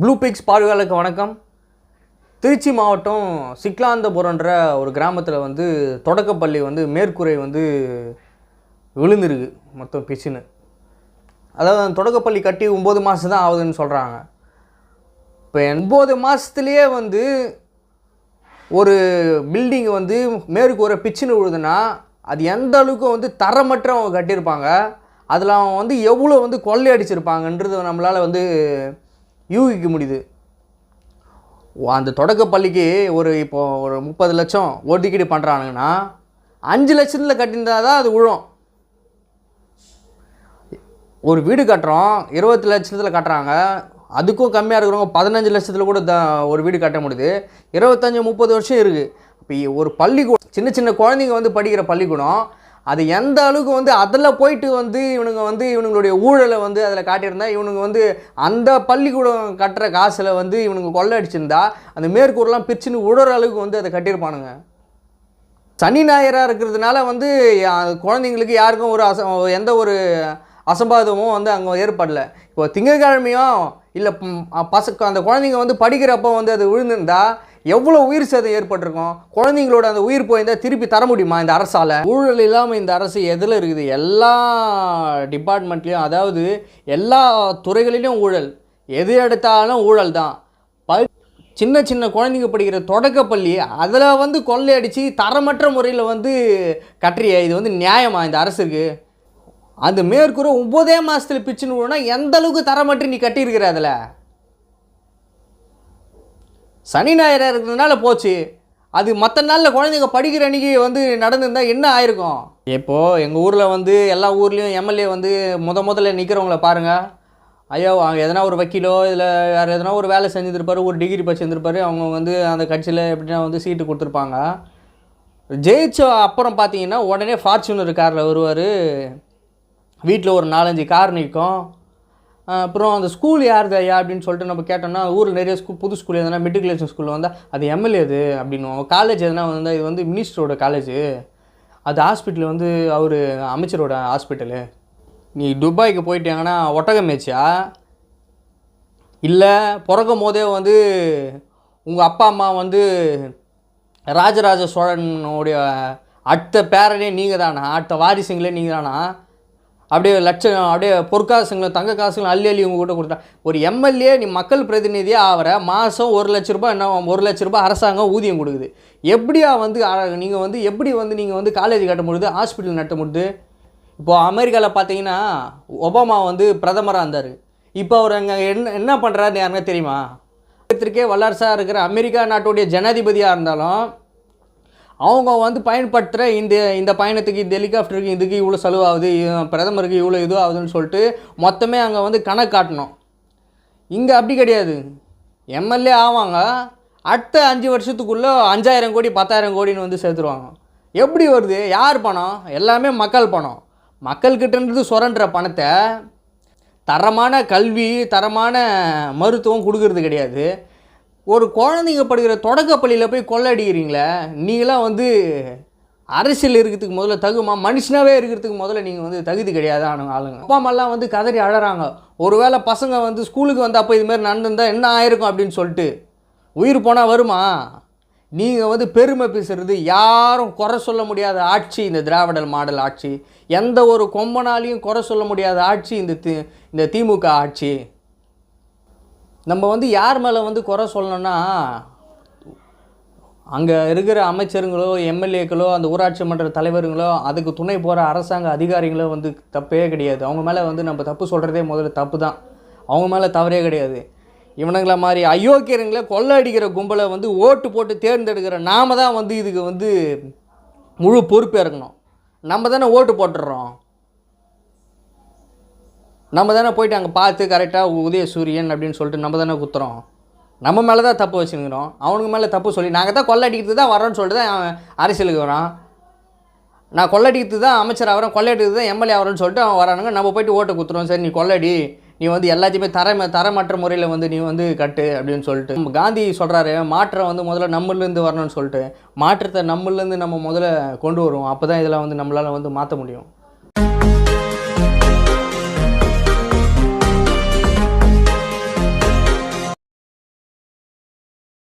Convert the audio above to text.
Blue fix பார்வையாளருக்கு வணக்கம். திருச்சி மாவட்டம் சிக்லாந்தபுரன்ற ஒரு கிராமத்தில் வந்து தொடக்கப்பள்ளி வந்து மேற்கூரை வந்து விழுந்திருக்கு மொத்தம் பிச்சுன்னு. அதாவது அந்த தொடக்கப்பள்ளி கட்டி ஒம்பது மாதம் தான் ஆகுதுன்னு சொல்கிறாங்க இப்போ ஒம்பது மாதத்துலேயே வந்து ஒரு பில்டிங் வந்து மேற்கூரை பிச்சுன்னு விழுதுன்னா அது எந்த அளவுக்கு வந்து தரமற்ற அவங்க கட்டியிருப்பாங்க அதில் அவன் வந்து எவ்வளோ வந்து கொள்ளையடிச்சிருப்பாங்கன்றது நம்மளால் வந்து யூகிக்க முடியுது. அந்த தொடக்கப்பள்ளிக்கு ஒரு இப்போ ஒரு முப்பது லட்சம் ஒதுக்கீடு பண்ணுறானுங்கன்னா அஞ்சு லட்சத்தில் கட்டியிருந்தா தான் அது விழும் ஒரு வீடு கட்டுறோம் இருபத்தி லட்சத்தில் கட்டுறாங்க அதுக்கும் கம்மியாக இருக்கிறவங்க பதினஞ்சு லட்சத்தில் கூட த ஒரு வீடு கட்ட முடியுது. இருபத்தஞ்சி முப்பது வருஷம் இருக்குது இப்போ ஒரு பள்ளிக்கூடம் சின்ன சின்ன குழந்தைங்க வந்து படிக்கிற பள்ளிக்கூடம் அது எந்த அளவுக்கு வந்து அதில் போயிட்டு வந்து இவனுங்க வந்து இவனுங்களுடைய ஊழலை வந்து அதில் காட்டியிருந்தா இவனுங்க வந்து அந்த பள்ளிக்கூடம் கட்டுற காசில் வந்து இவனுங்க கொள்ளை அடிச்சிருந்தா அந்த மேற்கூரெலாம் பிரிச்சுன்னு உடுற அளவுக்கு வந்து அதை கட்டியிருப்பானுங்க. சனி ஞாயிறாக இருக்கிறதுனால வந்து குழந்தைங்களுக்கு யாருக்கும் ஒரு அச எந்த ஒரு அசம்பாதமும் வந்து அங்கே ஏற்படல. இப்போ திங்கட்கிழமையும் இல்லை பச அந்த குழந்தைங்க வந்து படிக்கிறப்போ வந்து அது விழுந்திருந்தா எவ்வளோ உயிர் சேதம் ஏற்பட்டிருக்கும்? குழந்தைங்களோட அந்த உயிர் போயிருந்தால் திருப்பி தர முடியுமா இந்த அரசால்? ஊழல் இல்லாமல் இந்த அரசு எதில் இருக்குது? எல்லா டிபார்ட்மெண்ட்லேயும் அதாவது எல்லா துறைகளிலும் ஊழல். எது எடுத்தாலும் ஊழல் தான். ப சின்ன சின்ன குழந்தைங்க படிக்கிற தொடக்கப்பள்ளி அதில் வந்து கொள்ளையடிச்சு தரமற்ற முறையில் வந்து கட்டுறிய இது வந்து நியாயமா இந்த அரசுக்கு? அந்த மேற்கூற ஒம்பதே மாதத்தில் பிச்சுன்னு விழுனா எந்த அளவுக்கு தரமற்று நீ கட்டியிருக்கிற அதில்? சனி ஞாயிறாக இருக்கிறதுனால போச்சு. அது மற்ற நாளில் குழந்தைங்க படிக்கிற அன்றைக்கி வந்து நடந்திருந்தா என்ன ஆயிருக்கும்? இப்போது எங்கள் ஊரில் வந்து எல்லா ஊர்லேயும் எம்எல்ஏ வந்து முத முதல்ல நிற்கிறவங்கள பாருங்கள் ஐயோ அவங்க எதனா ஒரு வக்கீலோ இல்லை வேறு எதனா ஒரு வேலை செஞ்சுருப்பாரு ஒரு டிகிரி படிச்சிருந்துருப்பாரு அவங்க வந்து அந்த கட்சியில் எப்படின்னா வந்து சீட்டு கொடுத்துருப்பாங்க. ஜெயிச்ச அப்புறம் பார்த்தீங்கன்னா உடனே ஃபார்ச்சுனர் காரில் வருவார். வீட்டில் ஒரு நாலஞ்சு கார் நிற்கும் அப்புறம் அந்த ஸ்கூல் யாருது ஐயா அப்படின்னு சொல்லிட்டு நம்ம கேட்டோம்னா ஊரில் நிறைய ஸ்கூல் புது ஸ்கூல் எதுனா மெட்ரிகுலேஷன் ஸ்கூல் வந்தால் அது எம்எல்ஏ அது அப்படின்னுவோம் காலேஜ் எதனா வந்தால் இது வந்து மினிஸ்டரோட காலேஜ் அது ஹாஸ்பிட்டல் வந்து அவர் அமைச்சரோட ஹாஸ்பிட்டலு நீ துபாய்க்கு போயிட்டாங்கன்னா ஒட்டகம் மேய்ச்சியா? இல்லை பிறக்கும் போதே வந்து உங்கள் அப்பா அம்மா வந்து ராஜராஜ சோழனுடைய அடுத்த பேரனே நீங்கள் தானா அடுத்த வாரிசுங்களே நீங்கள் தானா அப்படியே லட்சம் அப்படியே பொற்காசுங்களும் தங்க காசுங்களும் அள்ளி அள்ளி இவங்க கூட கொடுத்தா ஒரு எம்எல்ஏ நீ மக்கள் பிரதிநிதியாக ஆகிற மாதம் ஒரு லட்ச ரூபாய் என்ன ஒரு லட்ச ரூபாய் அரசாங்கம் ஊதியம் கொடுக்குது. எப்படியா வந்து நீங்கள் வந்து எப்படி வந்து நீங்கள் வந்து காலேஜ் கட்ட முடியுது ஹாஸ்பிட்டல் நட்ட முடியுது? இப்போது அமெரிக்காவில் பார்த்தீங்கன்னா ஒபாமா வந்து பிரதமராக இருந்தார். இப்போ அவர் அங்கே என்ன என்ன பண்ணுறாருன்னு யாருன்னா தெரியுமா? உலகத்திற்கே வல்லரசாக இருக்கிற அமெரிக்கா நாட்டுடைய ஜனாதிபதியாக இருந்தாலும் அவங்க வந்து பயன்படுத்துகிற இந்த இந்த பயணத்துக்கு இந்த ஹெலிகாப்டருக்கு இதுக்கு இவ்வளோ செலவாகுது பிரதமருக்கு இவ்வளோ இது ஆகுதுன்னு சொல்லிட்டு மொத்தமே அங்கே வந்து கணக்கு காட்டணும். இங்கே அப்படி கிடையாது. எம்எல்ஏ ஆவாங்க அடுத்த அஞ்சு வருஷத்துக்குள்ளே அஞ்சாயிரம் கோடி பத்தாயிரம் கோடின்னு வந்து சேர்த்துருவாங்க எப்படி வருது? யார் பணம்? எல்லாமே மக்கள் பணம். மக்கள்கிட்டன்றது சுரண்டுற பணத்தை தரமான கல்வி தரமான மருத்துவம் கொடுக்கறது கிடையாது. ஒரு குழந்தைங்க படிக்கிற தொடக்கப்பள்ளியில் போய் கொள்ளடிக்கிறீங்களே நீங்களாம் வந்து அரசியல் இருக்கிறதுக்கு முதல்ல தகுமா மனுஷனாகவே இருக்கிறதுக்கு முதல்ல நீங்கள் வந்து தகுதி கிடையாது ஆனு- ஆளுங்க. அப்பா அம்மாலாம் வந்து கதறி அழகிறாங்க ஒருவேளை பசங்க வந்து ஸ்கூலுக்கு வந்து அப்போ இதுமாரி நடந்திருந்தால் என்ன ஆயிருக்கும் அப்படின்னு சொல்லிட்டு உயிர் போனால் வருமா? நீங்கள் வந்து பெருமை பேசுறது யாரும் குறை சொல்ல முடியாத ஆட்சி இந்த திராவிடல் மாடல் ஆட்சி. எந்த ஒரு கொம்பனாலையும் குறை சொல்ல முடியாத ஆட்சி இந்த தி இந்த திமுக ஆட்சி. நம்ம வந்து யார் மேலே வந்து குறை சொல்லணும்னா அங்கே இருக்கிற அமைச்சருங்களோ எம்எல்ஏக்களோ அந்த ஊராட்சி மன்ற தலைவருங்களோ அதுக்கு துணை போகிற அரசாங்க அதிகாரிகளோ வந்து தப்பே கிடையாது. அவங்க மேலே வந்து நம்ம தப்பு சொல்கிறதே முதல்ல தப்பு தான் அவங்க மேலே தவறே கிடையாது. இவனுங்களை மாதிரி அயோக்கியருங்களை கொள்ளடிக்கிற கும்பலை வந்து ஓட்டு போட்டு தேர்ந்தெடுக்கிற நாம தான் வந்து இதுக்கு வந்து முழு பொறுப்பேற்கணும். நம்ம தானே ஓட்டு போட்டுடுறோம். நம்ம தானே போயிட்டு அங்கே பார்த்து கரெக்டாக உதய சூரியன் அப்படின்னு சொல்லிட்டு நம்ம தானே குத்துறோம். நம்ம மேலே தான் தப்பு வச்சுருக்கிறோம். அவனுக்கு மேலே தப்பு சொல்லி நாங்கள் தான் கொள்ளடிக்கிறது தான் வரோன்னு சொல்லிட்டு தான் அரசியலுக்கு வரான். நான் கொள்ளடிக்கிறது தான் அமைச்சர் ஆகிறேன் கொள்ளையடிக்கிறது தான் எம்எல்ஏ ஆகிறேன்னு சொல்லிட்டு அவன் வரானுங்க. நம்ம போயிட்டு ஓட்டு குத்துறோம். சரி நீ கொள்ளடி. நீ வந்து எல்லாத்தையுமே தர தரமற்ற முறையில் வந்து நீ வந்து கட்டு அப்படின்னு சொல்லிட்டு. நம்ம காந்தி சொல்கிறாரு மாற்றம் வந்து முதல்ல நம்மளிருந்து வரணும்னு சொல்லிட்டு. மாற்றத்தை நம்மளிருந்து நம்ம முதல்ல கொண்டு வருவோம். அப்போ தான் இதெல்லாம் வந்து நம்மளால் வந்து மாற்ற முடியும்.